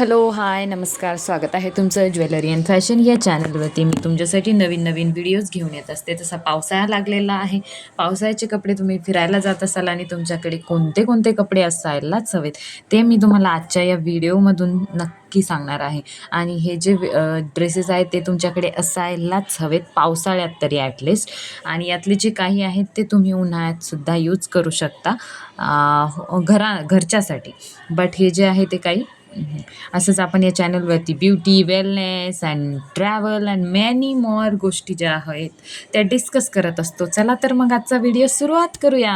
Hello hi नमस्कार स्वागत आहे तुमचं ज्वेलरी अँड फॅशन या चॅनलवरती. मी तुमच्यासाठी नवीन नवीन व्हिडिओज घेऊन येत असते. तसा पावसाळा लागलेला आहे. पावसाळ्याचे कपडे तुम्ही फिरायला जात असाल आणि तुमच्याकडे कोणते कोणते कपडे असायलाच हवेत ते मी तुम्हाला आजच्या या व्हिडिओमधून नक्की सांगणार आहे. आणि हे जे ड्रेसेस आहेत ते तुमच्याकडे असायलाच हवेत पावसाळ्यात तरी ॲटलिस्ट आणि यातले जे काही आहेत ते तुम्ही उन्हाळ्यातसुद्धा यूज करू शकता घरा घरच्यासाठी. बट हे जे आहे ते काही असंच आपण या चॅनलवरती beauty wellness and travel and many more गोष्टी ज्या आहेत त्या डिस्कस करत असतो. चला तर मग आजचा व्हिडिओ सुरुवात करूया.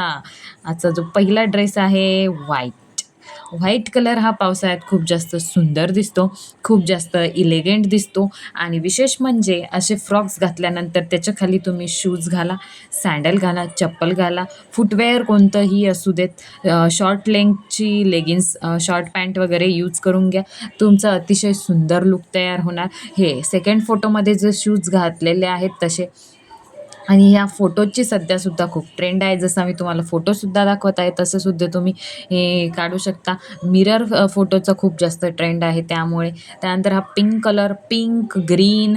आजचा जो पहिला ड्रेस आहे व्हाईट व्हाईट कलर हा पावसाळ्यात खूप जास्त सुंदर दिसतो खूप जास्त इलेगंट दिसतो आणि विशेष म्हणजे असे फ्रॉक्स घातल्यानंतर त्याच्याखाली तुम्ही शूज घाला सँडल घाला चप्पल घाला फुटवेअर कोणतंही असू देत शॉर्ट लेंगची लेगिन्स शॉर्ट पॅन्ट वगैरे यूज करून घ्या. तुमचं अतिशय सुंदर लुक तयार होणार. हे सेकंड फोटोमध्ये जे शूज घातलेले आहेत तसे आणि ह्या फोटोची सध्यासुद्धा खूप ट्रेंड आहे. जसं मी तुम्हाला फोटोसुद्धा दाखवत आहे तसंसुद्धा तुम्ही हे काढू शकता. मिरर फोटोचा खूप जास्त ट्रेंड आहे त्यामुळे. त्यानंतर हा pink colour pink green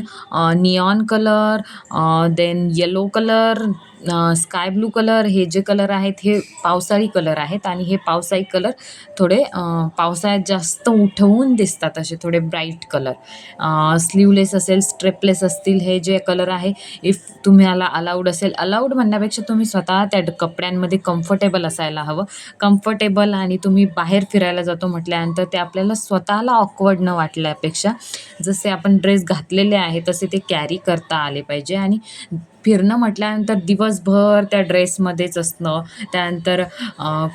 neon colour then yellow colour sky blue colour हे जे कलर आहेत हे पावसाळी कलर आहेत आणि हे पावसाळी कलर थोडे पावसाळ्यात जास्त उठवून दिसतात असे थोडे ब्राईट कलर स्लीवलेस असेल स्ट्रेपलेस असतील हे जे कलर आहे इफ तुम्हाला अलाउड असेल अलाउड म्हणण्यापेक्षा तुम्ही स्वतः त्या कपड्यांमध्ये कम्फर्टेबल असायला हवं. कम्फर्टेबल आणि तुम्ही बाहेर फिरायला जातो म्हटल्यानंतर ते आपल्याला स्वतःला ऑकवर्ड न वाटल्यापेक्षा जसे आपण ड्रेस घातलेले आहे तसे ते कॅरी करता आले पाहिजे आणि फिरणं म्हटल्यानंतर दिवसभर त्या ड्रेसमध्येच असणं त्यानंतर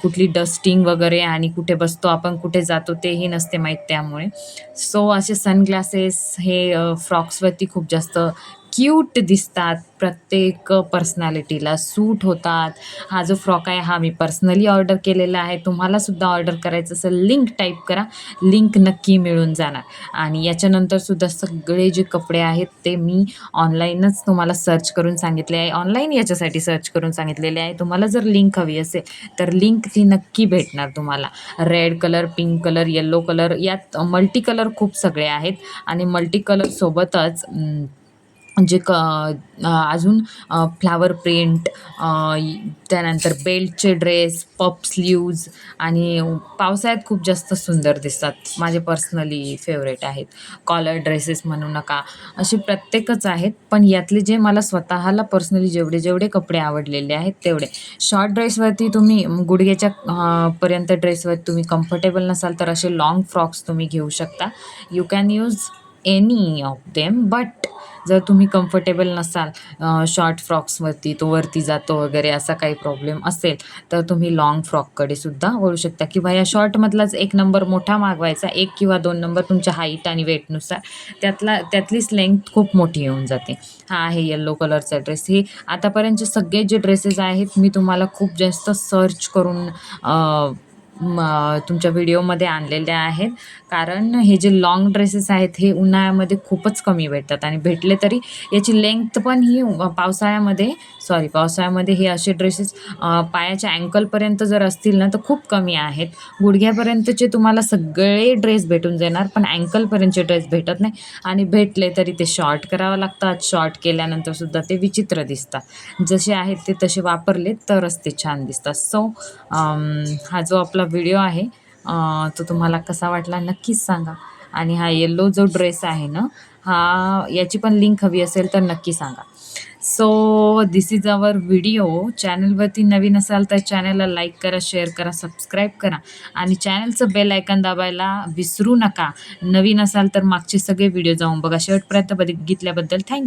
कुठली डस्टिंग वगैरे आणि कुठे बसतो आपण कुठे जातो तेही नसते माहीत त्यामुळे. सो असे सनग्लासेस हे फ्रॉक्सवरती खूप जास्त क्यूट दिसतात. प्रत्येक पर्सनॅलिटीला सूट होतात. हा जो फ्रॉक आहे हा मी पर्सनली ऑर्डर केलेला आहे. तुम्हालासुद्धा ऑर्डर करायचं असेल लिंक टाईप करा. लिंक नक्की मिळून जाणार. आणि याच्यानंतरसुद्धा सगळे जे कपडे आहेत ते मी ऑनलाईनच तुम्हाला सर्च करून सांगितले आहे. ऑनलाईन याच्यासाठी सर्च करून सांगितलेले आहे. तुम्हाला जर लिंक हवी असेल तर लिंक ती नक्की भेटणार तुम्हाला. Red colour pink colour yellow colour यात मल्टी कलर खूप सगळे आहेत. आणि मल्टी कलरसोबतच जे क अजून फ्लावर प्रिंट त्यानंतर बेल्टचे ड्रेस पप स्लीव्ज आणि पावसाळ्यात खूप जास्त सुंदर दिसतात. माझे पर्सनली फेवरेट आहेत. कॉलर ड्रेसेस म्हणू नका असे प्रत्येकच आहेत. पण यातले जे मला स्वतःला पर्सनली जेवढे जेवढे कपडे आवडलेले आहेत तेवढे. शॉर्ट ड्रेसवरती तुम्ही गुडघ्याच्या पर्यंत ड्रेसवर तुम्ही कम्फर्टेबल नसाल तर असे लाँग फ्रॉक्स तुम्ही घेऊ शकता. You can use any of them but जर तुम्ही कम्फर्टेबल नसाल शॉर्ट फ्रॉक्सवरती तो वरती जातो वगैरे असा काही प्रॉब्लेम असेल तर तुम्ही लाँग फ्रॉककडे सुद्धा वळू शकता. किंवा या शॉर्टमधलाच एक नंबर मोठा मागवायचा एक किंवा दोन नंबर तुमच्या हाईट आणि वेटनुसार त्यातला त्यातलीच लेंथ खूप मोठी येऊन जाते. हा आहे येल्लो कलरचा ड्रेस हे आतापर्यंतचे सगळे जे ड्रेसेस आहेत मी तुम्हाला खूप जास्त सर्च करून म, तुमच्या व्हिडिओमध्ये आणलेले आहेत. कारण हे जे लाँग ड्रेसेस आहेत हे उन्हाळ्यामध्ये खूपच कमी भेटतात. आणि भेटले तरी याची लेंथ पण ही पावसाळ्यामध्ये सॉरी पावसाळ्यामध्ये हे असे ड्रेसेस पायाच्या अँकलपर्यंत जर असतील ना तर खूप कमी आहेत. गुडघ्यापर्यंतचे तुम्हाला सगळे ड्रेस भेटून जाणार पण अँकलपर्यंतचे ड्रेस भेटत नाही. आणि भेटले तरी ते शॉर्ट करावं लागतात. शॉर्ट केल्यानंतर सुद्धा ते विचित्र दिसतात. जसे आहेत ते तसे वापरले तरच ते छान दिसतात. सो हा जो आपला व्हिडिओ आहे. तो तुम्हाला कसा वाटला नक्कीच सांगा. आणि हा येल्लो जो ड्रेस आहे ना हा याची पण लिंक हवी असेल तर नक्की सांगा. So this is our video चॅनलवरती नवीन असाल तर चॅनलला लाईक करा शेअर करा सबस्क्राईब करा. आणि चॅनलचं बेल आयकन दाबायला विसरू नका. नवीन असाल तर मागचे सगळे व्हिडिओ जाऊन बघा. शेवटपर्यंत बघितल्याबद्दल थँक्यू